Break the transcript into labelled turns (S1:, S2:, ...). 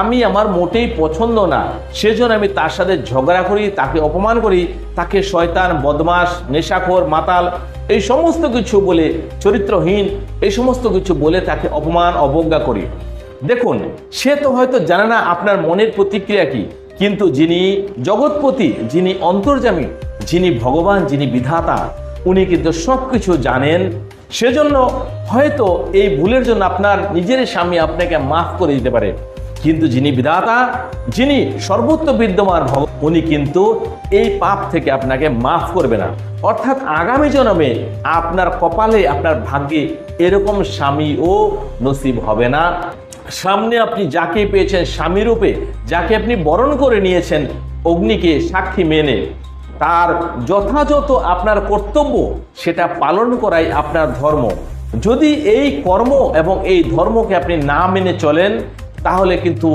S1: আমি আমার মোটেই পছন্দ না। সেজন্য আমি তার সাথে ঝগড়া করি, তাকে অপমান করি, তাকে শয়তান বদমাস নেশাখোর, মাতাল, এই সমস্ত কিছু বলে, চরিত্রহীন, এই সমস্ত কিছু বলে তাকে অপমান, অবজ্ঞা করি। দেখুন, সে তো হয়তো জানে না আপনার মনের প্রতিক্রিয়া কি, কিন্তু যিনি জগৎপতি, যিনি অন্তর্জামী যিনি ভগবান, যিনি বিধাতা, উনি কিন্তু সব কিছু জানেন। সেজন্য হয়তো এই ভুলের জন্য আপনার নিজের স্বামী আপনাকে মাফ করে দিতে পারে। কিন্তু যিনি বিধাতা, যিনি সর্বত্র বিদ্যমান ভগ উনি কিন্তু এই পাপ থেকে আপনাকে মাফ করবে না। অর্থাৎ আগামী জন্মে আপনার কপালে, আপনার ভাগ্যে এরকম স্বামীও নসিব হবে না। সামনে আপনি যাকে পেয়েছেন স্বামী রূপে, যাকে আপনি বরণ করে নিয়েছেন অগ্নিকে সাক্ষী মেনে, তার যথাযথ আপনার কর্তব্য, সেটা পালন করাই আপনার ধর্ম। যদি এই কর্ম এবং এই ধর্মকে আপনি না মেনে চলেন তাহলে কিন্তু